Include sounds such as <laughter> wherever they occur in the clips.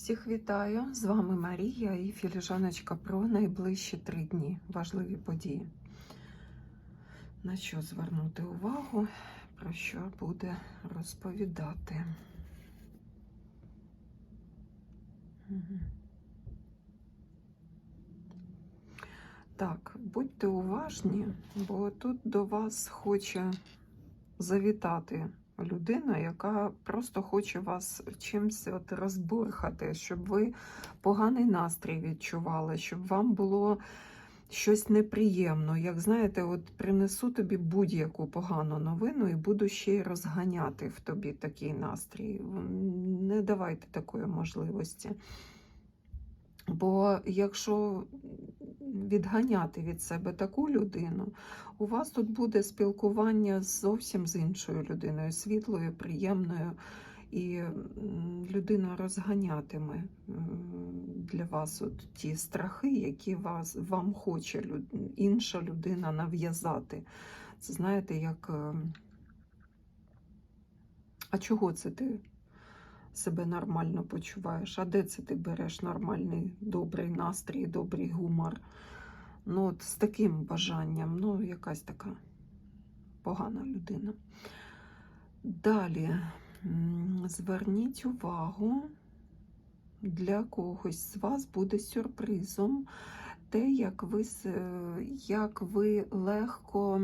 Всіх вітаю! З вами Марія і філіжаночка про найближчі три дні. Важливі події. На що звернути увагу, про що буде розповідати. Так, будьте уважні, бо тут до вас хоче завітати людина, яка просто хоче вас чимось от розбурхати, щоб ви поганий настрій відчували, щоб вам було щось неприємно. Як знаєте, от принесу тобі будь-яку погану новину і буду ще й розганяти в тобі такий настрій. Не давайте такої можливості. Бо якщо відганяти від себе таку людину, у вас тут буде спілкування зовсім з іншою людиною, світлою, приємною, і людина розганятиме для вас от ті страхи, які вас, вам хоче інша людина нав'язати. Це знаєте, як. е, А чого це ти себе нормально почуваєш? А де це ти береш нормальний добрий настрій, добрий гумор? Ну, от з таким бажанням, ну, якась така погана людина. Далі зверніть увагу, для когось з вас буде сюрпризом те, як ви, е, як ви легко,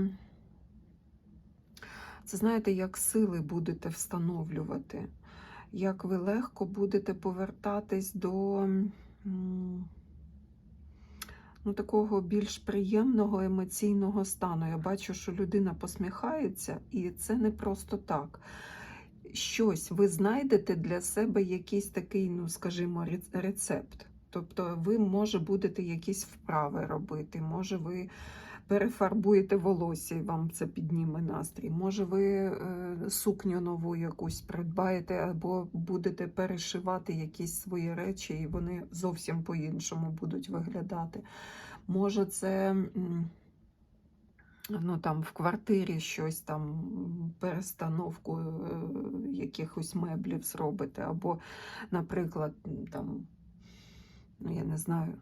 це знаєте, як сили будете встановлювати, як ви легко будете повертатись до. ну, такого більш приємного емоційного стану. Я бачу, що людина посміхається, і це не просто так. Щось ви знайдете для себе якийсь такий, ну, скажімо, рецепт. Тобто ви, може, будете якісь вправи робити, може, ви перефарбуєте волосся і вам це підніме настрій. Може, ви е, сукню нову якусь придбаєте, або будете перешивати якісь свої речі, і вони зовсім по-іншому будуть виглядати. Може, це ну, там, в квартирі щось там, перестановку е, якихось меблів зробите, або, наприклад, там, ну, я не знаю,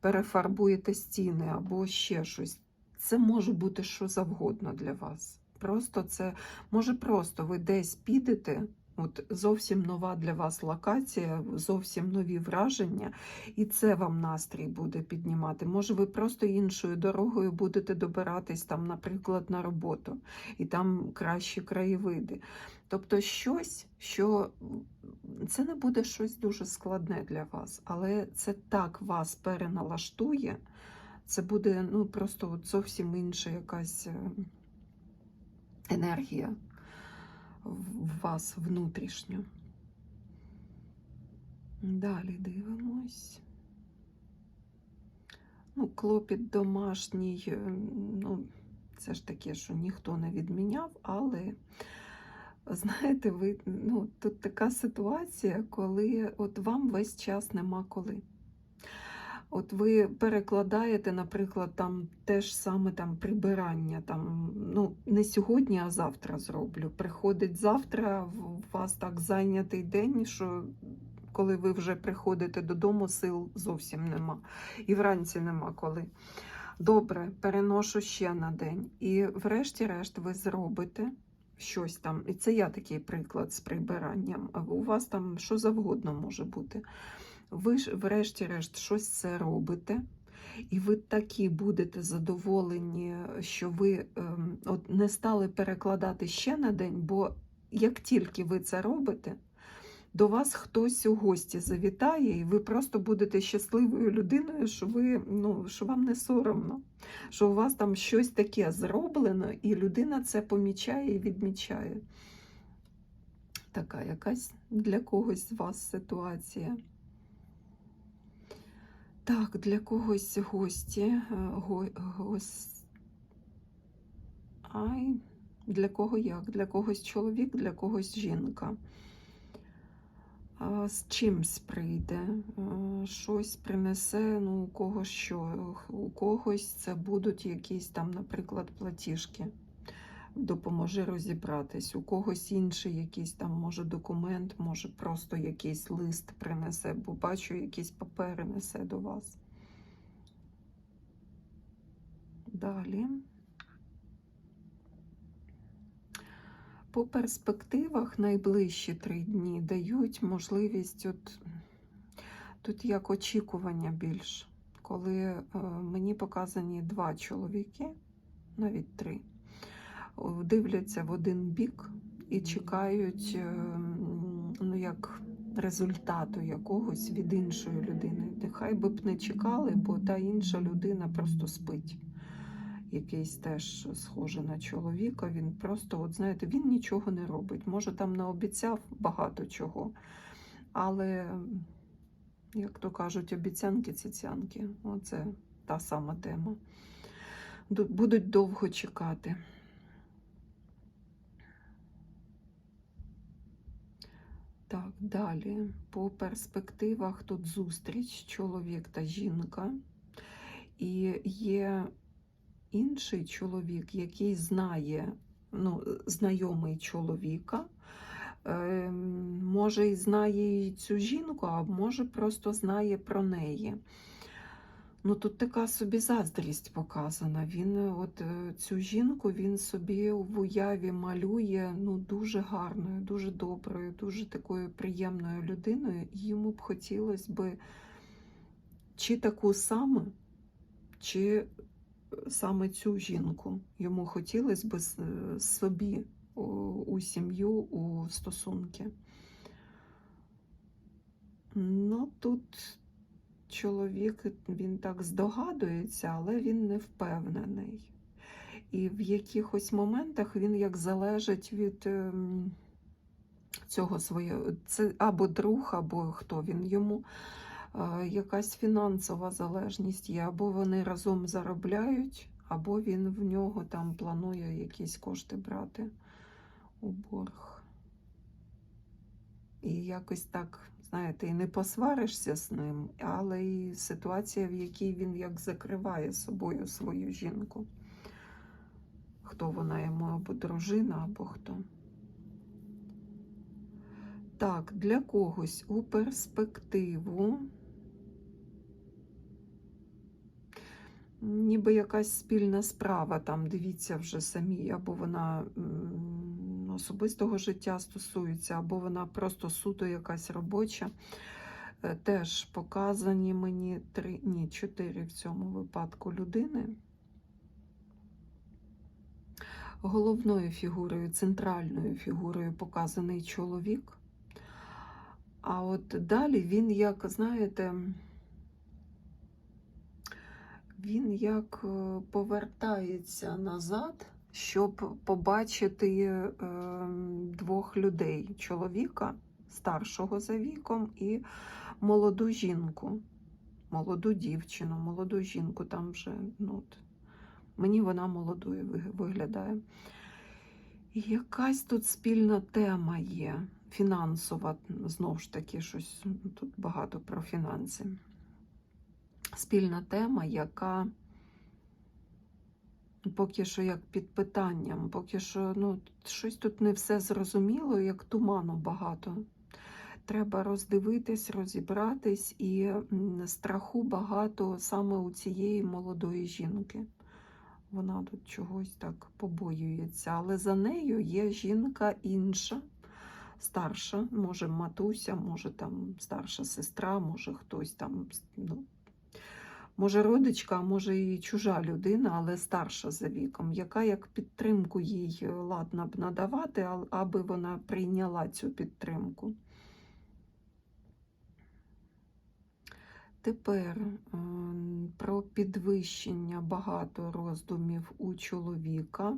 перефарбуєте стіни або ще щось. Це може бути що завгодно для вас. Просто це може просто ви десь підете, от зовсім нова для вас локація, зовсім нові враження, і це вам настрій буде піднімати. Може, ви просто іншою дорогою будете добиратись там, наприклад, на роботу, і там кращі краєвиди. Тобто щось, що це не буде щось дуже складне для вас, але це так вас переналаштує. Це буде ну, просто от зовсім інша якась е, енергія в вас внутрішньо. Далі дивимось. Ну, клопіт домашній, е, ну, це ж таке, що ніхто не відміняв, але знаєте, ви, ну, тут така ситуація, коли от вам весь час нема коли. От ви перекладаєте, наприклад, там те ж саме там прибирання, там, ну, не сьогодні, а завтра зроблю. Приходить завтра, у вас так зайнятий день, що коли ви вже приходите додому, сил зовсім нема. І вранці нема коли. Добре, переношу ще на день. І врешті-решт ви зробите щось там. І це я такий приклад з прибиранням. У вас там що завгодно може бути. Ви ж, врешті-решт, щось це робите, і ви такі будете задоволені, що ви ем, от не стали перекладати ще на день, бо як тільки ви це робите, до вас хтось у гості завітає, і ви просто будете щасливою людиною, що ви ну що вам не соромно, що у вас там щось таке зроблено, і людина це помічає і відмічає. Така якась для когось з вас ситуація. Так, для когось гості. е, Го, гос... Ай, для кого як? Для когось чоловік, для когось жінка. З чимсь прийде, е, щось принесе, ну, у когось що, у когось це будуть якісь там, наприклад, платіжки. Допоможе розібратись. У когось інший якийсь там, може, документ, може, просто якийсь лист принесе, бо бачу, якісь папери несе до вас. Далі. По перспективах найближчі три дні дають можливість, от тут як очікування більш, коли е, мені показані два чоловіки, навіть три, дивляться в один бік і чекають е, ну, як результату якогось від іншої людини. Нехай би б не чекали, бо та інша людина просто спить якийсь теж схожий на чоловіка. Він просто, от знаєте, він нічого не робить. Може, там наобіцяв багато чого, але, як то кажуть, обіцянки цяцянки. Оце та сама тема. Будуть довго чекати. Так, далі. По перспективах тут зустріч чоловік та жінка. І є інший чоловік, який знає, ну, знайомий чоловіка, е, може і знає цю жінку, а може просто знає про неї. Ну тут така собі заздрість показана. Він е, от е, цю жінку він собі в уяві малює ну дуже гарною, дуже доброю, дуже такою приємною людиною. Йому б хотілося би чи таку саму, чи саме цю жінку. Йому хотілося б е, собі у сім'ю, у стосунки. Ну, тут чоловік він так здогадується, але він не впевнений. І в якихось моментах він як залежить від ем, цього свого, це або друг, або хто він йому. е, Якась фінансова залежність є, або вони разом заробляють, або він в нього там планує якісь кошти брати у борг. І якось так, знаєте, і не посваришся з ним, але і ситуація, в якій він як закриває собою свою жінку. Хто вона йому, або дружина, або хто. Так, для когось у перспективу. Ніби якась спільна справа, там дивіться вже самі, або вона особистого життя стосується, або вона просто суто якась робоча. Е, Теж показані мені три, ні, чотири в цьому випадку людини. Головною фігурою, центральною фігурою показаний чоловік. А от далі він, як, знаєте, він як е, повертається назад, щоб побачити е, двох людей: чоловіка старшого за віком і молоду жінку, молоду дівчину, молоду жінку. Там вже ну, мені вона молодою виглядає. Якась тут спільна тема є, фінансова, знову ж таки, щось ну, тут багато про фінанси спільна тема, яка поки що як під питанням, поки що ну, щось тут не все зрозуміло, як туману багато. Треба роздивитись, розібратись, і страху багато саме у цієї молодої жінки. Вона тут чогось так побоюється, але за нею є жінка інша, старша, може матуся, може там старша сестра, може хтось там ну, може родичка, а може і чужа людина, але старша за віком, яка як підтримку їй е, ладна б надавати, аби вона прийняла цю підтримку. Тепер ем, про підвищення багато роздумів у чоловіка.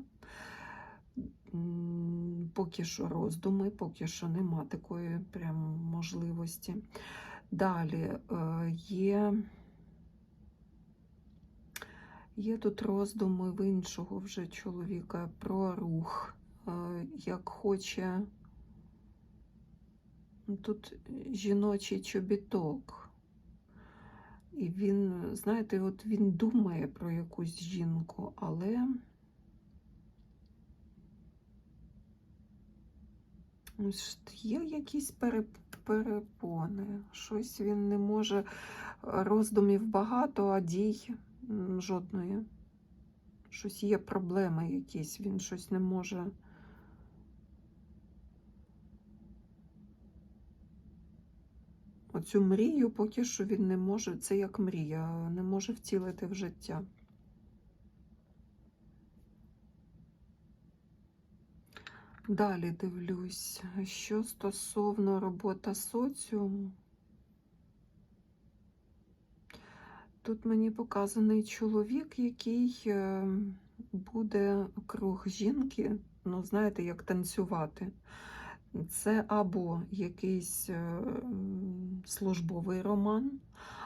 Поки що роздуми, поки що нема такої прям можливості. Далі е, є. Є тут роздуми в іншого вже чоловіка про рух, е, як хоче ну, тут жіночий чобіток. І він, знаєте, от він думає про якусь жінку, але Є якісь пере- перепони. Щось він не може. Роздумів багато, а дій жодної. Щось є проблеми якісь, він щось не може. Оцю мрію поки що він не може, це як мрія, не може втілити в життя. Далі дивлюсь, що стосовно робота соціуму. Тут мені показаний чоловік, який е, буде круг жінки, ну, знаєте, як танцювати. Це або якийсь е, службовий роман,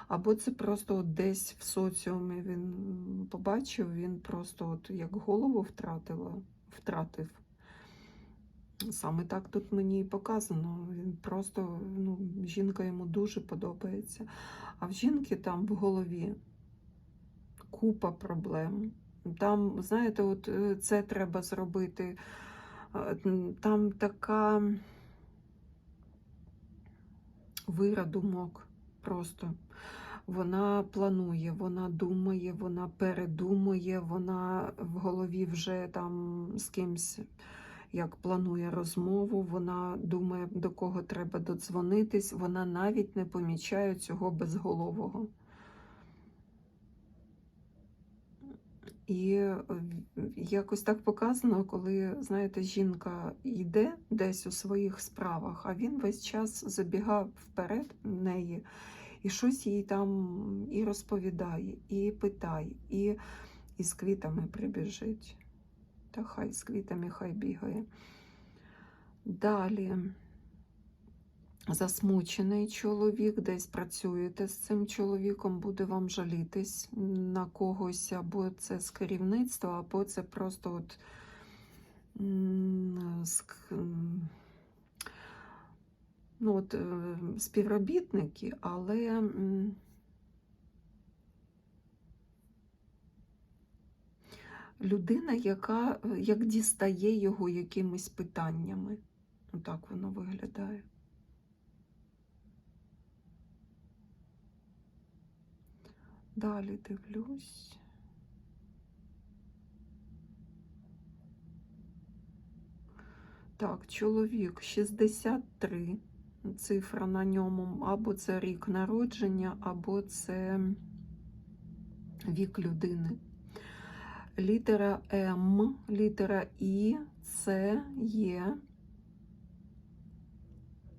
або це просто десь в соціумі він побачив, він просто от як голову втратила, втратив. Саме так тут мені і показано. Просто, ну, жінка йому дуже подобається. А в жінки там в голові купа проблем. Там, знаєте, от е, це треба зробити. Е, Там така вира думок просто. Вона планує, вона думає, вона передумує, вона в голові вже там з кимсь як планує розмову, вона думає, до кого треба додзвонитись, вона навіть не помічає цього безголового. І е, якось так показано, коли, знаєте, жінка йде десь у своїх справах, а він весь час забігав вперед неї і щось їй там і розповідає, і питає, і, і з квітами прибіжить. Та хай з квітами хай бігає. Далі засмучений чоловік, десь працюєте з цим чоловіком, буде вам жалітись на когось, або це з керівництва, або це просто от ну, от, е, співробітники, але м, людина, яка е, як дістає його якимись питаннями. Отак воно виглядає. Далі дивлюсь. Так, чоловік 63. Цифра на ньому, або це рік народження, або це вік людини. Літера М, літера І, С, Є.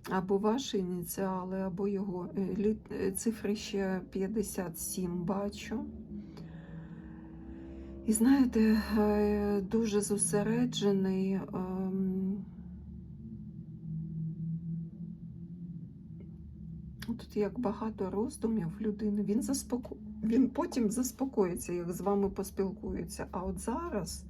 Або ваші ініціали, або його. Е, е, Цифри ще 57 бачу. І знаєте, е, дуже зосереджений. ем, Тут як багато роздумів людини. Він заспоко... він потім заспокоїться, як з вами поспілкується. А от зараз,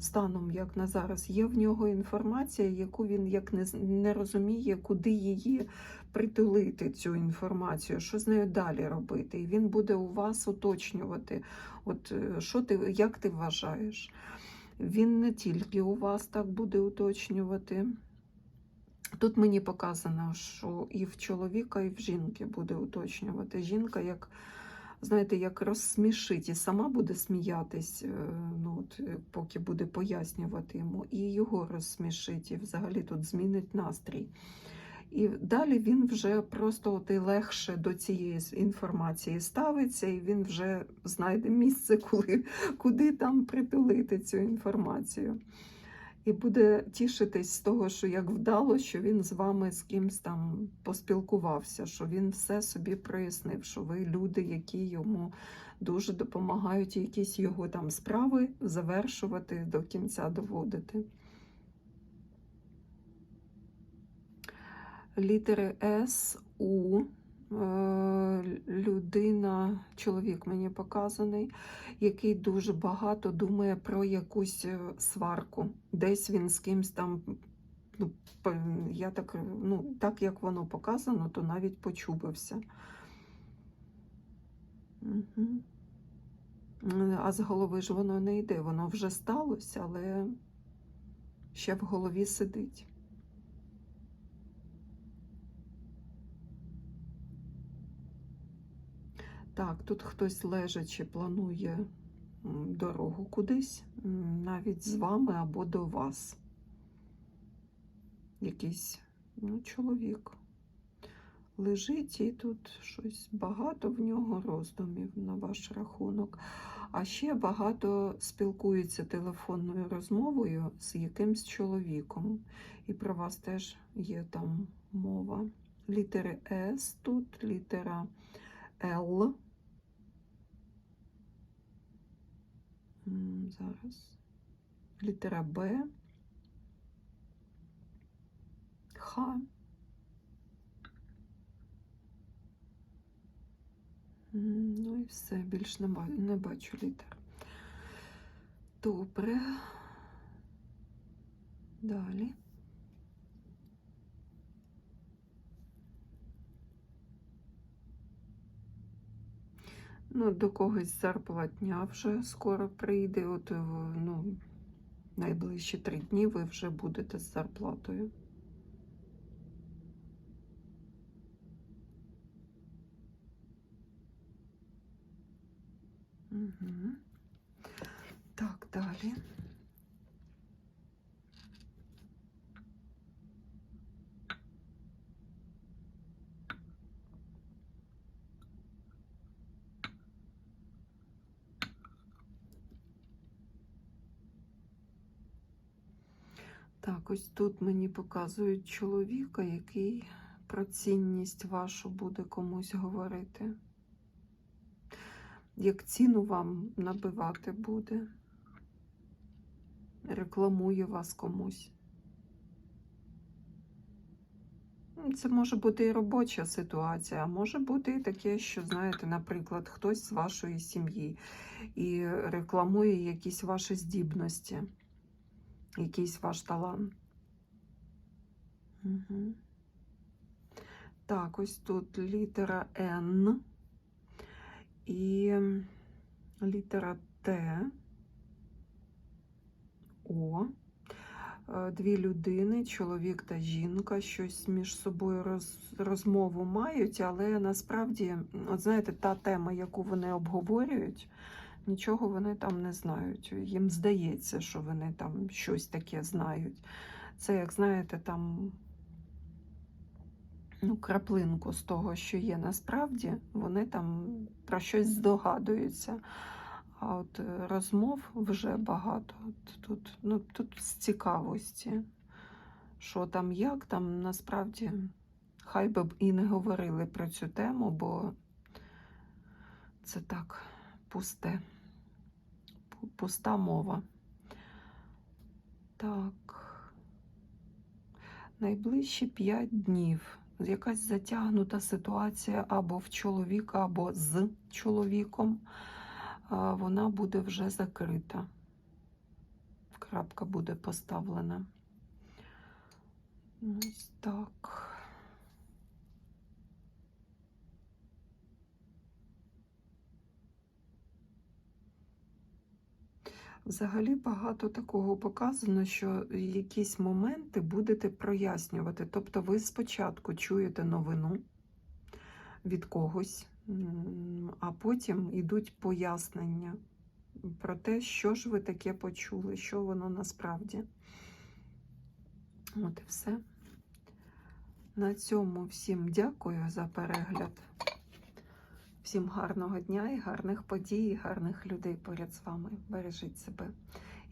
станом як на зараз, є в нього інформація, яку він як не, не розуміє, куди її притулити, цю інформацію, що з нею далі робити. І він буде у вас уточнювати, от е, що ти, як ти вважаєш. Він не тільки у вас так буде уточнювати. Тут мені показано, що і в чоловіка, і в жінки буде уточнювати. Жінка, як, знаєте, як розсмішить, і сама буде сміятись, е, ну, от, е, поки буде пояснювати йому, і його розсмішить, і взагалі тут змінить настрій. І далі він вже просто от і легше до цієї інформації ставиться, і він вже знайде місце, <laughs> коли, куди там притулити цю інформацію. І буде тішитись з того, що як вдало, що він з вами з кимсь там поспілкувався, що він все собі прояснив, що ви люди, які йому дуже допомагають якісь його там справи завершувати, до кінця доводити. Літери С, У, людина, чоловік мені показаний, який дуже багато думає про якусь е, сварку. Десь він з кимсь там, ну, я так, ну, так як воно показано, то навіть почубився. Угу. А з голови ж воно не йде, воно вже сталося, але ще в голові сидить. Так, тут хтось лежачи планує дорогу кудись, навіть з вами або до вас. Якийсь ну, чоловік лежить, і тут щось багато в нього роздумів на ваш рахунок. А ще багато спілкується телефонною розмовою з якимсь чоловіком. І про вас теж є там мова. Літери С тут, літера Л. Зараз. Літера Б. Х. Ну і все, більш не, не бачу літер. Добре. Далі. Ну, до когось зарплатня вже скоро прийде. От е, ну, найближчі три дні ви вже будете з зарплатою. Угу. Так, далі. Так, ось тут мені показують чоловіка, який про цінність вашу буде комусь говорити. Як ціну вам набивати буде, рекламує вас комусь. Це може бути і робоча ситуація, а може бути і таке, що, знаєте, наприклад, хтось з вашої сім'ї і рекламує якісь ваші здібності, якийсь ваш талант. Угу. Так, ось тут літера Н і літера Т, О. Е, Дві людини, чоловік та жінка, щось між собою роз, розмову мають, але насправді, от знаєте, та тема, яку вони обговорюють, нічого вони там не знають. Їм здається, що вони там щось таке знають. Це, як знаєте, там ну, краплинку з того, що є насправді, вони там про щось здогадуються. А от е, розмов вже багато. Тут, ну, тут з цікавості, що там, як там, насправді, хай би і не говорили про цю тему, бо це так пусте, пу- пуста мова. Так. Найближчі 5 днів. Якась затягнута ситуація або в чоловіка, або з чоловіком вона буде вже закрита. Крапка буде поставлена. Ось так. Взагалі багато такого показано, що якісь моменти будете прояснювати. Тобто ви спочатку чуєте новину від когось, а потім йдуть пояснення про те, що ж ви таке почули, що воно насправді. От і все. На цьому всім дякую за перегляд. Всім гарного дня і гарних подій, і гарних людей поряд з вами. Бережіть себе.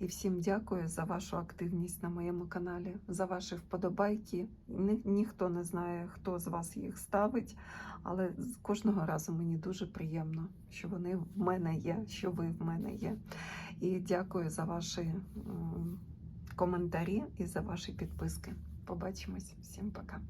І всім дякую за вашу активність на моєму каналі, за ваші вподобайки. Ні, ніхто не знає, хто з вас їх ставить, але кожного разу мені дуже приємно, що вони в мене є, що ви в мене є. І дякую за ваші коментарі і за ваші підписки. Побачимось. Всім пока.